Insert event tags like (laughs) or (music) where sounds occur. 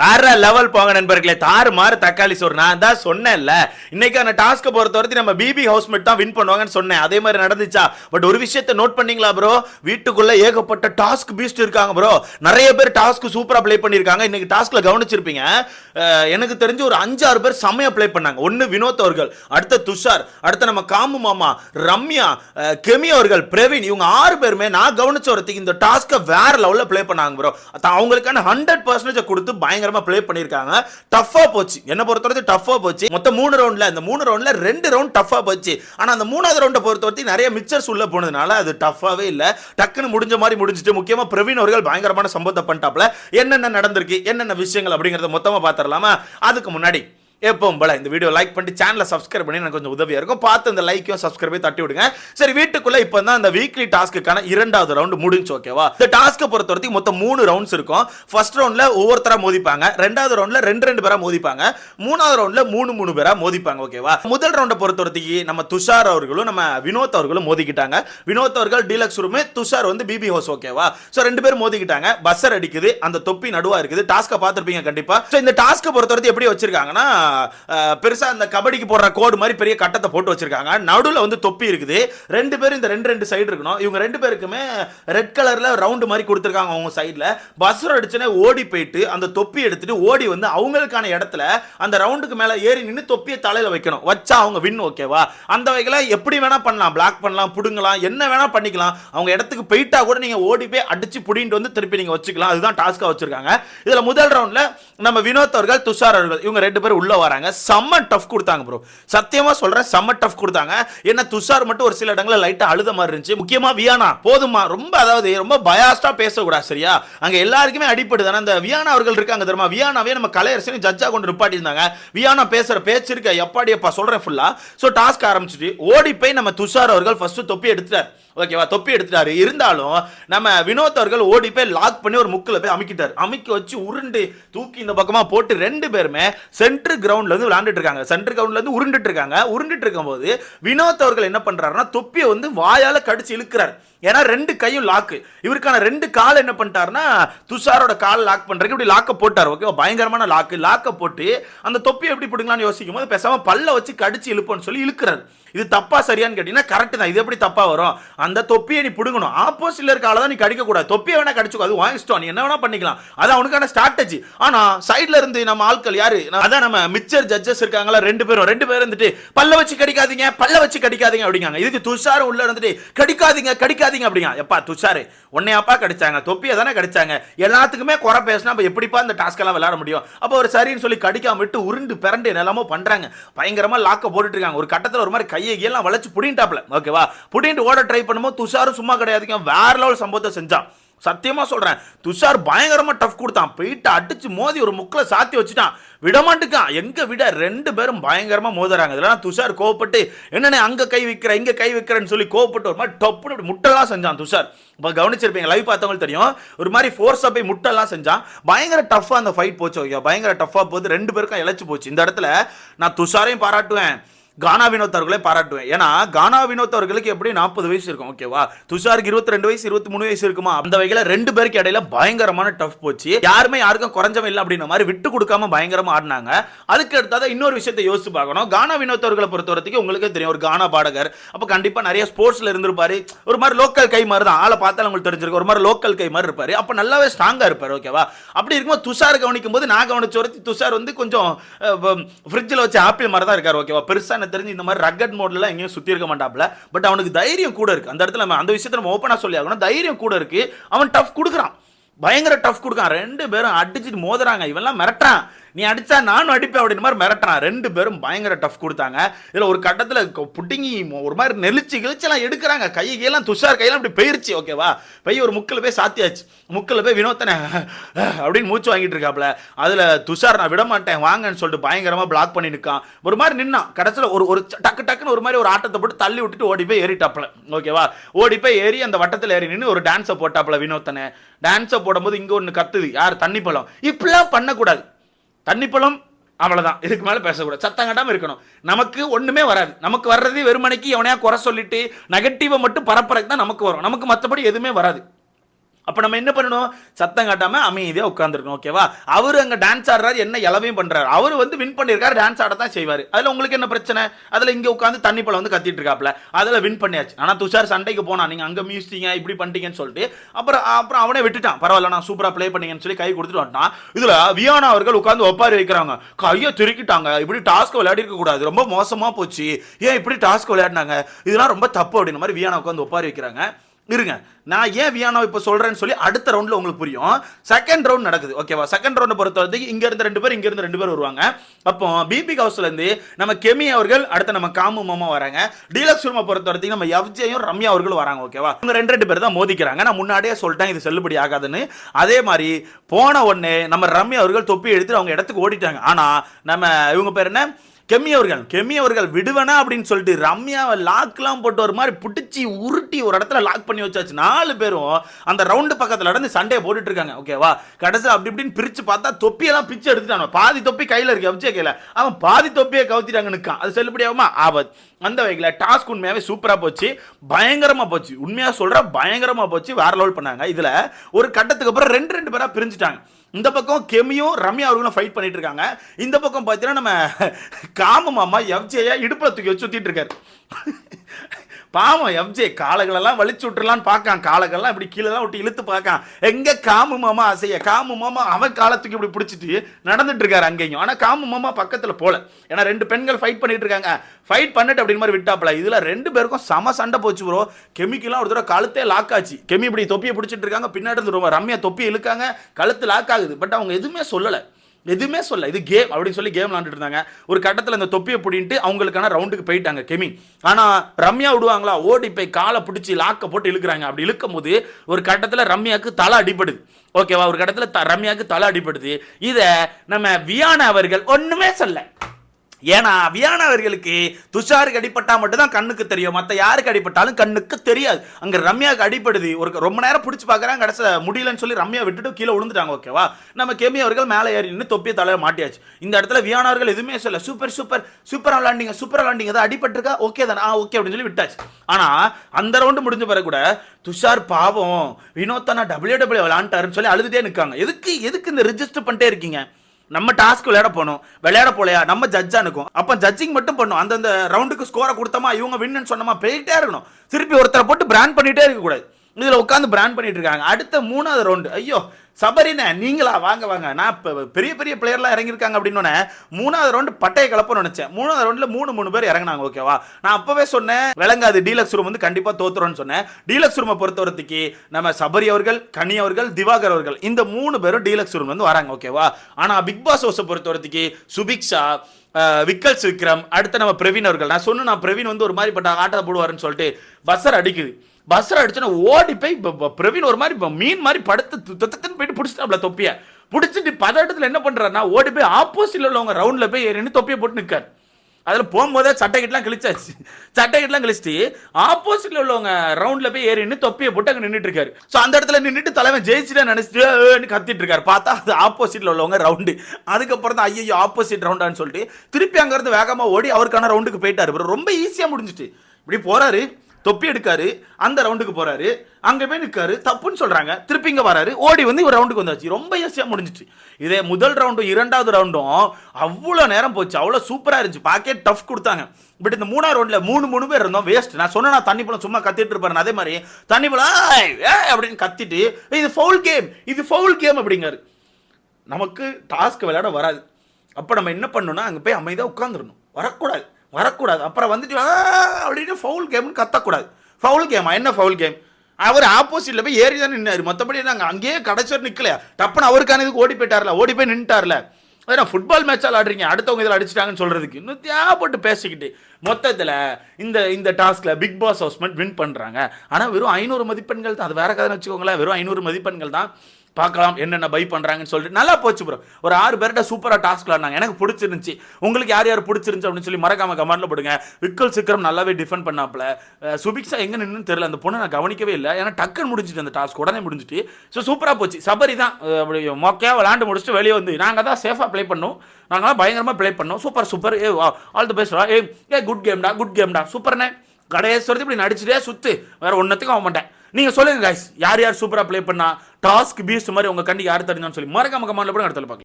வேற லெவல் போங்க நண்பர்களே. தாறு மாறு தக்காளி சோறு. நான் தான் சொன்னேன்ல. இன்னைக்கான டாஸ்க்கை பொறுத்த வரைக்கும் நம்ம பிபி ஹவுஸ்மேட் தான் வின் பண்ணுவாங்கன்னு சொன்னேன். அதே மாதிரி நடந்துச்சா? பட் ஒரு விஷயத்தை நோட் பண்ணீங்களா ப்ரோ வீட்டுக்குள்ள ஏகப்பட்ட டாஸ்க் பீஸ்ட் இருக்காங்க ப்ரோ நிறைய பேர் டாஸ்க் சூப்பரா ப்ளே பண்ணிருக்காங்க இன்னைக்கு டாஸ்க்ல கவனிச்சிருப்பீங்க. எனக்கு தெரிஞ்சு ஒரு அஞ்சாறு பேர் செம்மையா ப்ளே பண்ணாங்க. ஒன்னு வினோத் அவர்கள் அடுத்த துஷார் அடுத்த நம்ம காமு மாமா ரம்யா கெமி அவர்கள் பிரவீன் இவங்க ஆறு பேருமே நான் கவனிச்ச ஒருத்திக்கு இந்த டாஸ்க்கை வேற லெவலில் ப்ளே பண்ணாங்க ப்ரோ அவங்களுக்கான ஹண்ட்ரட் பர்சன்டேஜ் கொடுத்து பயங்கரமா ப்ளே பண்ணியிருக்காங்க. டஃபா போச்சு. என்ன பொறுத்தவரைக்கும் டஃபா போச்சு. மொத்தம் மூணு ரவுண்ட்ல இந்த மூணு ரவுண்ட்ல ரெண்டு ரவுண்ட் டஃபா போச்சு. ஆனா அந்த மூணாவது ரவுண்டை பொறுத்த வரைக்கும் நிறைய மிச்சர்ஸ் உள்ள போனதுனால அது டஃபாவே இல்ல. டக்குன்னு முடிஞ்ச மாதிரி முடிஞ்சிட்டு முக்கியமா பிரவீன் அவர்கள் பயங்கரமான சம்பவத்தை பண்ணிட்டாப்ல. என்னென்ன நடந்திருக்கு என்னென்ன விஷயங்கள் அப்படிங்கறத மொத்தமா பாத்திரலாமா? அதுக்கு முன்னாடி எப்பவும் போல இந்த வீடியோ லைக் பண்ணிட்டு சேனலை சப்ஸ்கிரைப் பண்ணி எனக்கு கொஞ்சம் உதவியாக இருக்கும். பார்த்து இந்த லைக்கையும் சப்ஸ்கிரைபையும் தட்டி விடுங்க. சரி வீட்டுக்குள்ள இப்போ தான் அந்த வீக்லி டாஸ்க்குக்கான இரண்டாவது ரவுண்ட் முடிஞ்சு ஓகேவா இந்த டாஸ்க்கை பொறுத்த வரைக்கும் மொத்தம் மூணு ரவுண்ட்ஸ் இருக்கும். ஃபர்ஸ்ட் ரவுண்டில் ஒவ்வொருத்தராக மோதிப்பாங்க. ரெண்டாவது ரவுண்டில் ரெண்டு ரெண்டு பேராக மோதிப்பாங்க. மூணாவது ரவுண்டில் மூணு மூணு பேராக மோதிப்பாங்க ஓகேவா முதல் ரவுண்டை பொறுத்த வரைக்கும் நம்ம துஷார் அவர்களும் நம்ம வினோத் அவர்களும் மோதிக்கிட்டாங்க. வினோத் அவர்கள் டீலக்ஸ் ரூமு துஷார் வந்து பிபி ஹோஸ் ஓகேவா ஸோ ரெண்டு பேரும் மோதிக்கிட்டாங்க. பஸ்ஸர் அடிக்குது. அந்த தொப்பி நடுவாக இருக்குது. டாஸ்க்கை பார்த்துருப்பீங்க கண்டிப்பாக ஸோ இந்த டாஸ்க்கை பொறுத்த வரைக்கும் எப்படி வச்சிருக்காங்கன்னா பெருசாக அந்த கபடிக்கு போடுற கோடு மாதிரி பெரிய கட்டத்தை போட்டு வச்சிருக்காங்க. நடுவில் வந்து தொப்பி இருக்குது. ரெண்டு பேரும் இந்த ரெண்டு ரெண்டு சைடு இருக்கணும். இவங்க ரெண்டு பேருக்குமே ரெட் கலரில் ரவுண்டு மாதிரி கொடுத்துருக்காங்க அவங்க சைடில் பஸ்ஸர் அடிச்சுனே ஓடி போயிட்டு அந்த தொப்பி எடுத்துட்டு ஓடி வந்து அவங்களுக்கான இடத்துல அந்த ரவுண்டுக்கு மேலே ஏறி நின்று தொப்பியை தலையில் வைக்கணும். வச்சா அவங்க வின் ஓகேவா அந்த வகையில் எப்படி வேணால் பண்ணலாம். பிளாக் பண்ணலாம் பிடுங்கலாம் என்ன வேணால் பண்ணிக்கலாம். அவங்க இடத்துக்கு போயிட்டா கூட நீங்கள் ஓடி போய் அடிச்சு பிடின்ட்டு வந்து திருப்பி நீங்கள் வச்சுக்கலாம். அதுதான் டாஸ்க்காக வச்சிருக்காங்க. இதில் முதல் ரவுண்டில் நம்ம வினோத் அவர்கள் துஷார் அவர்கள் இவங்க ரெண்டு பேரும் உள்ள வராங்க. செம்ம டஃப் கொடுத்தாங்க ப்ரோ சத்தியமா சொல்றேன் செம்ம டஃப் கொடுத்தாங்க. ஏன்னா துஷார் மட்டும் ஒரு சில இடங்களில் லைட்டா அழுத மாதிரி இருந்துச்சு. முக்கியமா வியானா. போதுமா ரொம்ப அதாவது ரொம்ப பயாஸ்டா பேசக்கூடாது சரியா? அங்க எல்லாருக்குமே அடிப்படுது ஆனா அந்த வியானா அவர்கள் இருக்காங்க தெரியுமா? வியானாவே நம்ம கலையரசனையும் ஜட்ஜாக கொண்டு நிப்பாட்டி இருந்தாங்க வியானா பேசுற பேச்சு இருக்க. எப்பாடி எப்பா சொல்றேன் ஃபுல்லா ஸோ டாஸ்க் ஆரம்பிச்சிட்டு ஓடி போய் நம்ம துஷார் அவர்கள் ஃபஸ்ட்டு தொப்பி எடுத்துட்டார். ஓகேவா தொப்பி எடுத்துட்டாரு. இருந்தாலும் நம்ம வினோத் அவர்கள் ஓடி போய் லாக் பண்ணி ஒரு முக்கில் போய் அமுக்கிட்டார். அமுக்கி வச்சு உருண்டு தூக்கி இந்த பக்கமாக போட்டு ரெண்டு பேருமே சென்டர் கிரவுண்ட்ல இருந்து விளையாண்டுட்டு இருக்காங்க. சென்டர் கிரவுண்ட்ல இருந்து உருண்டுட்டு இருக்காங்க. உருண்டுட்டு இருக்கும்போது வினோத் அவர்கள் என்ன பண்றாருன்னா தொப்பியை வந்து வாயால கடிச்சு இழுக்கிறார். ஏன்னா ரெண்டு கையும் லாக்கு இவருக்கான ரெண்டு கால் என்ன பண்ணிட்டாருன்னா துஷாரோட கால் லாக் பண்ணுறதுக்கு இப்படி லாக்கை போட்டார். ஓகேவா பயங்கரமான லாக்கு லாக்க போட்டு அந்த தொப்பியை எப்படி பிடுங்கலான்னு யோசிக்கும் போது பேசாமல் பல்ல வச்சு கடிச்சு இழுப்போன்னு சொல்லி இழுக்கிறார். இது தப்பா சரியான்னு கேட்டீங்கன்னா கரெக்ட் தான். இது எப்படி தப்பா வரும்? அந்த தொப்பியை நீ பிடுங்கணும். ஆப்போசிட்ல இருக்க ஆளை தான் நீ கடிக்க கூடாது. தொப்பியை வேணா கடிச்சுக்கோ அது வாங்கிட்டோம் நீ என்ன வேணா பண்ணிக்கலாம். அது அவனுக்கான ஸ்ட்ராட்டஜி ஆனா சைடில் இருந்து நம்ம ஆட்கள் யாரு? அதான் நம்ம மிச்சர் ஜட்ஜஸ் இருக்காங்களா ரெண்டு பேரும். ரெண்டு பேரும் இருந்துட்டு பல்ல வச்சு கடிக்காதீங்க பல்ல வச்சு கடிக்காதீங்க அப்படிங்காங்க. இதுக்கு துஷார் உள்ள இருந்துட்டு கடிக்காதீங்க கடிக்காதீங்க அப்படிங்க. எப்பா துஷாரு உன்னையாப்பா கடிச்சாங்க தொப்பியை தானே கடிச்சாங்க. எல்லாத்துக்குமே குறை பேசினா அப்போ எப்படிப்பா இந்த டாஸ்க் எல்லாம் முடியும்? அப்போ ஒரு சரின்னு சொல்லி கடிக்காம விட்டு உருண்டு பிறண்டு என்னெல்லாமோ பண்றாங்க. பயங்கரமாக லாக்கை போட்டுட்டு இருக்காங்க. ஒரு கட்டத்தில் ஒரு மாதிரி கையை எல்லாம் வளைச்சு புடிண்டாப்ல ஓகேவா புடிண்டு ஓட ட்ரை பண்ணும்போது துஷாரும் சும்மா கிடையாதுங்க. வேற லெவல் சம்பவத்தை செஞ்சான். சத்தியமாக சொல்கிறேன் துஷார் பயங்கரமாக டஃப் கொடுத்தான். போயிட்டு அடிச்சு மோதி ஒரு முக்கில் சாத்தி வச்சுட்டான். விடமாட்டுக்கான் எங்கே விட ரெண்டு பேரும் பயங்கரமாக மோதுறாங்க. இதெல்லாம் துஷார் கோவப்பட்டு என்னென்ன அங்கே கை வைக்கிற இங்கே கை வைக்கிறேன்னு சொல்லி கோவப்பட்டு ஒரு மாதிரி டப்புன்னு முட்டெல்லாம் செஞ்சான் துஷார். இப்போ கவனிச்சிருப்பீங்க லைவ் பார்த்தவங்களுக்கு தெரியும். ஒரு மாதிரி ஃபோர்ஸாக போய் முட்டெல்லாம் செஞ்சான். பயங்கர டஃப்பாக அந்த ஃபைட் போச்சு. ஓகே பயங்கர டஃப்பாக போது ரெண்டு பேருக்கும் இழைச்சி போச்சு. இந்த இடத்துல நான் துஷாரையும் பாராட்டுவேன். கானா வினோத் பாராட்டுவேன். ஏன்னா கானா வினோத் அவர்களுக்கு எப்படி நாற்பது வயசு இருக்கும் ஓகேவா துஷாருக்கு இருபத்தி ரெண்டு வயசு இருபத்தி மூணு வயசு இருக்குமா? அந்த வகையில ரெண்டு பேருக்கு இடையில பயங்கரமான டஃப் போச்சு. யாருமே யாருக்கும் குறைஞ்சவன் இல்லை அப்படின்ற மாதிரி விட்டு கொடுக்காம பயங்கரமா ஆடினாங்க. அதுக்கு அடுத்ததான் இன்னொரு விஷயத்தை யோசிச்சு பார்க்கணும். கானா வினோத் அவர்களை பொறுத்த வரைக்கும் உங்களுக்கே தெரியும் ஒரு கானா பாடகர். அப்போ கண்டிப்பா நிறைய ஸ்போர்ட்ஸ்ல இருந்திருப்பாரு. ஒரு மாதிரி லோக்கல் கை மாதிரி தான். ஆளை பார்த்தாலும் உங்களுக்கு தெரிஞ்சிருக்கு ஒரு மாதிரி லோக்கல் கை மாதிரி இருப்பாரு. அப்ப நல்லாவே ஸ்ட்ராங்கா இருப்பார் ஓகேவா அப்படி இருக்கும்போது துஷார் கவனிக்கும் போது நான் கவனிச்ச வரைக்கும் துஷார் வந்து கொஞ்சம் ஃப்ரிட்ஜில் வச்ச ஆப்பிள் மாதிரி தான் இருக்கார் ஓகேவா பெருசாக எனக்கு தெரிஞ்சு இந்த மாதிரி ரக்கட் மோட்லாம் எங்கேயும் சுத்தி இருக்க மாட்டாப்ல பட் அவனுக்கு தைரியம் கூட இருக்கு. அந்த இடத்துல நம்ம அந்த விஷயத்தை நம்ம ஓப்பனாக சொல்லி ஆகணும். தைரியம் கூட இருக்கு. அவன் டஃப் கொடுக்குறான். பயங்கர டஃப் கொடுக்கான் ரெண்டு பேரும் அடிச்சுட்டு மோதுறாங்க. இவெல்லாம் மிரட்டான் நீ அடிச்சா நானும் அடிப்பேன் அப்படின்னு மாதிரி மிரட்டினா ரெண்டு பேரும் பயங்கர டஃப் கொடுத்தாங்க. இதில் ஒரு கட்டத்தில் புட்டிங்கி ஒரு மாதிரி நெளிச்சு கிழிச்செல்லாம் எடுக்கிறாங்க. கை கையெல்லாம் துஷார் கையெல்லாம் இப்படி போயிருச்சு ஓகேவா போய் ஒரு முக்கில் போய் சாத்தியாச்சு. முக்கில் போய் வினோத்தனை அப்படின்னு மூச்சு வாங்கிட்டு இருக்காப்ல. அதில் துஷார் நான் விட மாட்டேன் வாங்கன்னு சொல்லிட்டு பயங்கரமாக பிளாக் பண்ணி நிற்கான் ஒரு மாதிரி நின்னான். கடைசியில் ஒரு ஒரு டக்கு டக்குன்னு ஒரு மாதிரி ஒரு ஆட்டத்தை போட்டு தள்ளி விட்டுட்டு ஓடி போய் ஏறிட்டாப்ல. ஓகேவா ஓடி போய் ஏறி அந்த வட்டத்தில் ஏறி நின்று ஒரு டான்ஸை போட்டாப்ல வினோத்தனை. டான்ஸை போடும்போது இங்கே ஒன்று கத்துது. யார்? தண்ணி பழம் இப்படிலாம் பண்ணக்கூடாது. தண்ணி பழம் அவ்வளவுதான். இதுக்கு மேலே பேசக்கூடாது. சத்தம் கட்டாமல் இருக்கணும். நமக்கு ஒன்றுமே வராது. நமக்கு வர்றது வெறுமனைக்கு எவனையா குறை சொல்லிட்டு நெகட்டிவை மட்டும் பரப்புறதுக்கு தான் நமக்கு வரும். நமக்கு மற்றபடி எதுவுமே வராது. அப்போ நம்ம என்ன பண்ணணும்? சத்தம் காட்டாமல் அமைதியாக உட்காந்துருக்கணும் ஓகேவா அவர் அங்கே டான்ஸ் ஆடுறாரு என்ன இளவையும் பண்ணுறாரு அவர் வந்து வின் பண்ணியிருக்காரு டான்ஸ் ஆடத்தான் செய்வார். அதில் உங்களுக்கு என்ன பிரச்சனை? அதில் இங்கே உட்காந்து தண்ணி பழம் வந்து கத்திட்டு இருக்காப்ல. அதில் வின் பண்ணியாச்சு. ஆனால் துஷார் சண்டைக்கு போனா நீங்கள் அங்கே மியூசிங்க இப்படி பண்ணிட்டீங்கன்னு சொல்லிட்டு அப்புறம் அப்புறம் அவனே விட்டுட்டான். பரவாயில்ல நான் சூப்பராக ப்ளே பண்ணீங்கன்னு சொல்லி கை கொடுத்துட்டு வந்துட்டான். இதில் வியானா அவர்கள் உட்காந்து ஒப்பாரி வைக்கிறாங்க. கையை திருக்கிட்டாங்க. இப்படி டாஸ்க் விளையாடி கூடாது. ரொம்ப மோசமாக போச்சு. ஏன் இப்படி டாஸ்க் விளையாடினாங்க? இதெல்லாம் ரொம்ப தப்பு அப்படின்ற மாதிரி வியானா உட்காந்து ஒப்பாரி வைக்கிறாங்க. இருங்க. நான் ஏன் வியானோ இப்போ சொல்கிறேன்னு சொல்லி அடுத்த ரவுண்டில் உங்களுக்கு புரியும். செகண்ட் ரவுண்ட் நடக்குது. ஓகேவா செகண்ட் ரவுண்டை பொறுத்த வரைக்கும் இங்கேருந்து ரெண்டு பேர் இங்கேருந்து ரெண்டு பேர் வருவாங்க. அப்போ பிபி ஹவுஸ்லேருந்து நம்ம கெமி அவர்கள் அடுத்து நம்ம காமு மாமா வராங்க. டீலக்ஸ் ரூமை பொறுத்த வரைக்கும் நம்ம எஃப்ஜேயும் ரம்யா அவர்களும் வராங்க. ஓகேவா இவங்க ரெண்டு ரெண்டு பேர் தான் மோதிக்கிறாங்க. நான் முன்னாடியே சொல்லிட்டேன் இது செல்லுபடி ஆகாதுன்னு. அதே மாதிரி போன உடனே நம்ம ரம்யா அவர்கள் தொப்பி எடுத்து அவங்க இடத்துக்கு ஓடிட்டாங்க. ஆனால் நம்ம இவங்க பேர் என்ன? கெம்மி அவர்கள் கெம்மி அவர்கள் விடுவேனா அப்படின்னு சொல்லிட்டு ரம்யாவை லாக்லாம் போட்டு ஒரு மாதிரி பிடிச்சி உருட்டி ஒரு இடத்துல லாக் பண்ணி வச்சாச்சு. நாலு பேரும் அந்த ரவுண்டு பக்கத்தில் நடந்து சண்டையை போட்டுட்டு இருக்காங்க. ஓகேவா கடைசியில் அப்படி இப்படின்னு பிரித்து பார்த்தா தொப்பியெல்லாம் பிச்சு எடுத்துட்டாங்க பாதி தொப்பி கையில் இருக்கு அவிச்சே கையில். அவன் பாதி தொப்பியை கவுத்திட்டாங்க நிற்கான் அது செல்லுபடியாகுமா ஆபத் அந்த வகையில் டாஸ்க் உண்மையாகவே சூப்பராக போச்சு. பயங்கரமாக போச்சு. உண்மையாக சொல்கிற பயங்கரமாக போச்சு. வேற லெவல் பண்ணாங்க. இதில் ஒரு கட்டத்துக்கு அப்புறம் ரெண்டு ரெண்டு பேராக பிரிஞ்சுட்டாங்க. இந்த பக்கம் கெமியும் ரம்யா அவர்களும் ஃபைட் பண்ணிட்டு இருக்காங்க. இந்த பக்கம் பார்த்தீங்கன்னா நம்ம (laughs) காம மாமா எஃப்ஜேயா இடுப்பில் தூக்கி வச்சு இருக்காரு. பாவம் எஃப்ஜே காலங்களெல்லாம் வலிச்சு விட்டுலான்னு பார்க்கான். காலங்கள்லாம் இப்படி கீழே தான் விட்டு இழுத்து பார்க்கான். எங்கே காமு மாமா அசைய? காமு மாமா அவன் காலத்துக்கு இப்படி பிடிச்சிட்டு நடந்துட்டு இருக்காரு அங்கேயும். ஆனால் காமு மாமா பக்கத்தில் போல. ஏன்னா ரெண்டு பெண்கள் ஃபைட் பண்ணிட்டு இருக்காங்க. ஃபைட் பண்ணிட்டு அப்படின்னு மாதிரி விட்டாப்ல இதில் ரெண்டு பேருக்கும் சம சண்டை போச்சு ப்ரோ கெமிக்கெல்லாம் ஒரு தடவை கழுத்தே லாக் ஆச்சு. கெமி இப்படி தொப்பியை பிடிச்சிட்டு இருக்காங்க. பின்னாடி இருந்து ரொம்ப ரம்யா தொப்பி இழுக்காங்க. கழுத்து லாக் ஆகுது. பட் அவங்க எதுவுமே சொல்லலை. எதுவுமே சொல்ல இது கேம் அப்படின்னு சொல்லி கேம் விளாண்டுட்டு இருந்தாங்க. ஒரு கட்டத்தில் இந்த தொப்பியை பிடின்ட்டு அவங்களுக்கான ரவுண்டுக்கு போயிட்டாங்க கெமி ஆனால் ரம்யா விடுவாங்களா? ஓடி போய் காலை பிடிச்சி லாக்கை போட்டு இழுக்கிறாங்க. அப்படி இழுக்கும் போது ஒரு கட்டத்தில் ரம்யாவுக்கு தலை அடிபடுது. ஓகேவா ஒரு கட்டத்தில் த ரம்யாவுக்கு தலை அடிபடுது. இதை நம்ம வியான அவர்கள் ஒன்றுமே சொல்ல ஏன்னா வியானா அவர்களுக்கு துஷாருக்கு அடிப்பட்டால் மட்டும்தான் கண்ணுக்கு தெரியும். மற்ற யாருக்கு அடிப்பட்டாலும் கண்ணுக்கு தெரியாது. அங்கே ரம்யாவுக்கு அடிப்படுது ஒரு ரொம்ப நேரம் பிடிச்சி பார்க்குறாங்க கடைசியில் முடியலன்னு சொல்லி ரம்யா விட்டுட்டு கீழே விழுந்துட்டாங்க ஓகேவா நம்ம கெமி அவர்கள் மேலே ஏறி நின்று தொப்பிய தலையில் மாட்டியாச்சு. இந்த இடத்துல வியானா அவர்கள் எதுவுமே சொல்ல சூப்பர் சூப்பர் சூப்பராக விளாண்டிங்க சூப்பராக விளாண்டிங்க ஏதாவது அடிபட்டிருக்கா? ஓகே தானே. ஆ ஓகே அப்படின்னு சொல்லி விட்டாச்சு. ஆனால் அந்த ரவுண்டு முடிஞ்ச பிறகு கூட துஷார் பாவம் வினோத் தானே டபிள்யூ டபிள்யூ விளாண்டாருன்னு சொல்லி அழுதுட்டே நிற்காங்க எதுக்கு எதுக்கு இந்த ரிஜிஸ்டர் பண்ணிட்டே இருக்கீங்க? நம்ம டாஸ்க் விளையாட போனோம் விளையாட போலையா? நம்ம ஜட்ஜா இருக்கும் அப்ப ஜட்ஜிங் மட்டும் பண்ணும். அந்தந்த ரவுண்டுக்கு ஸ்கோரை கொடுத்தோமா இவங்க வின்னு சொன்னமா போயிட்டே இருக்கணும். திருப்பி ஒருத்தரை போட்டு பிராண்ட் பண்ணிட்டே இருக்க கூடாது இதில் உட்காந்து பிராண்ட் பண்ணிட்டு இருக்காங்க. அடுத்த மூணாவது ரவுண்டு ஐயோ சபரினே நீங்களா? வாங்க வாங்க. நான் இப்போ பெரிய பெரிய பிளேயர்லாம் இறங்கியிருக்காங்க அப்படின்னு மூணாவது ரவுண்டு பட்டையை கலப்ப நினைச்சேன். மூணாவது ரவுண்டில் மூணு மூணு பேர் இறங்கினாங்க ஓகேவா நான் அப்போவே சொன்னேன் விளங்காது டீலக்ஸ் ரூம் வந்து கண்டிப்பாக தோத்துறோம்னு சொன்னேன். டீலக்ஸ் ரூமை பொறுத்தவரத்துக்கு நம்ம சபரி அவர்கள் கனி அவர்கள் திவாகர் அவர்கள் இந்த மூணு பேரும் டீலக்ஸ் ரூம் வந்து வராங்க ஓகேவா ஆனால் பிக் பாஸ் ஹவுஸை பொறுத்தவரத்துக்கு சுபிக்ஷா விக்கல்ஸ் விக்ரம் அடுத்து நம்ம பிரவீன் அவர்கள். நான் சொன்னேன் நான் பிரவீன் வந்து ஒரு மாதிரி பட்ட ஆட்டத்தை போடுவாருன்னு சொல்லிட்டு பஸ்ஸர் அடிக்குது. பஸ்ஸில் அடிச்சோன்னா ஓடி போய் பிரவீன் ஒரு மாதிரி மீன் மாதிரி படுத்து துத்தத்துன்னு போயிட்டு துத்துன்னு போயிட்டு பிடிச்சிட்டாப்ல தொப்பிய. பிடிச்சிட்டு பதட்டத்தில் என்ன பண்ணுறாருனா ஓடி போய் ஆப்போசிட்டில் உள்ளவங்க ரவுண்டில் போய் நின்று தொப்பியை போட்டு நிற்கார் அதில் போகும்போதே சட்டை கிட்டலாம் கிழிச்சாச்சு. சட்டை கிட்டலாம் கிழிச்சிட்டு ஆப்போசிட்டில் உள்ளவங்க ரவுண்டில் போய் ஏறி நின்று தொப்பியை போட்டு அங்கே நின்றுட்டு இருக்காரு. ஸோ அந்த இடத்துல நின்றுட்டு தலைவன் ஜெயிச்சுட்டு நினைச்சிட்டு கத்திட்டு இருக்காரு. பார்த்தா அது ஆப்போசிட்டில் உள்ளவங்க ரவுண்டு அதுக்கப்புறம் தான் ஐயோ ஆப்போசிட் ரவுண்டான்னு சொல்லிட்டு திருப்பி அங்கேருந்து வேகமாக ஓடி அவருக்கான ரவுண்டுக்கு போயிட்டாரு. ரொம்ப ஈஸியாக முடிஞ்சிட்டு. இப்படி போறாரு. தொப்பி எடுக்காரு அந்த ரவுண்டுக்கு போறாரு. அங்கே போய் நிற்காரு தப்புன்னு சொல்றாங்க. திருப்பி இங்கே வராரு. ஓடி வந்து ஒரு ரவுண்டுக்கு வந்தாச்சு. ரொம்ப ஈஸியாக முடிஞ்சிச்சு. இதே முதல் ரவுண்டும் இரண்டாவது ரவுண்டும் அவ்வளோ நேரம் போச்சு. அவ்வளோ சூப்பராக இருந்துச்சு. பார்க்கே டஃப் கொடுத்தாங்க. பட் இந்த மூணாவது ரவுண்டில் மூணு மூணு பேர் இருந்தோம். வேஸ்ட் நான் சொன்னா தண்ணி பழம் சும்மா கத்திட்டு இருப்பாரு அதே மாதிரி தண்ணி பழம் அப்படின்னு கத்திட்டு இது ஃபவுல் கேம் இது ஃபவுல் கேம் அப்படிங்காரு நமக்கு டாஸ்க் விளையாட வராது. அப்போ நம்ம என்ன பண்ணணும்னா அங்கே போய் அமைதியாக உட்காந்துடணும் வரக்கூடாது. வரக்கூடாது. அப்புறம் வந்துட்டு அப்படின்னு ஃபவுல் கேம்னு கத்தக்கூடாது. ஃபவுல் கேமா என்ன ஃபவுல் கேம் அவர் ஆப்போசிட்ல போய் ஏறி தான் நின்னார் மற்றபடி நாங்கள் அங்கேயே கடைச்சர் நிற்கலையா டப்புன்னு அவருக்கான இதுக்கு ஓடி போயிட்டார்ல. ஓடி போய் நின்ட்டார்ல அதான் ஃபுட்பால் மேட்சால் ஆடுறீங்க அடுத்தவங்க இதில் அடிச்சிட்டாங்கன்னு சொல்கிறதுக்கு இன்னும் தேவைப்பட்டு பேசிக்கிட்டு மொத்தத்தில் இந்த இந்த டாஸ்கில் பிக் பாஸ் ஹவுஸ்மெண்ட் வின் பண்ணுறாங்க ஆனால் வெறும் ஐநூறு மதிப்பெண்கள் தான். அது வேறு கதை வச்சுக்கோங்களேன். வெறும் ஐநூறு மதிப்பெண்கள் தான். பார்க்கலாம் என்னென்ன பை பண்ணுறாங்கன்னு சொல்லிட்டு. நல்லா போச்சு ப்ரோ ஒரு ஆறு பேர்கிட்ட சூப்பராக டாஸ்க் விளாண்டாங்க. எனக்கு பிடிச்சிருந்துச்சி. உங்களுக்கு யார் யார் பிடிச்சிருந்துச்சு அப்படின்னு சொல்லி மறக்காம கமெண்ட்ல போடுங்க. விக்கல் சிக்கரம் நல்லாவே டிஃபெண்ட் பண்ணாப்புல. சுபிக்ஷா எங்கே நின்றுன்னு தெரியல. அந்த பொண்ணு நான் கவனிக்கவே இல்லை. ஏன்னா டக்குன்னு முடிஞ்சிட்டு அந்த டாஸ்க் உடனே முடிஞ்சிட்டு. ஸோ சூப்பராக போச்சு. சபரி தான் அப்படி மொக்கையாக விளாண்டு முடிச்சுட்டு வெளியே வந்து. நாங்கள் தான் சேஃபாக ப்ளே பண்ணோம். நாங்களாம் பயங்கரமாக ப்ளே பண்ணோம். சூப்பர் சூப்பர் ஏ ஆல் தி பெஸ்ட் ஏ ஏ குட் கேம்டா குட் கேம்டா சூப்பர்ண்ணே கடைசி இப்படி நடிச்சுட்டே சுற்று வேறு ஒன்றத்துக்கும் ஆக மாட்டேன். நீங்க சொல்லுங்க கைஸ் யார் யார் சூப்பரா ப்ளே பண்ணா டாஸ்க் பீஸ்ட் மாதிரி உங்க கண்ணுக்கு யார் தெரிஞ்சான்னு சொல்லி மறக்காம கமெண்ட்ல கூட அடுத்த பார்க்கலாம்.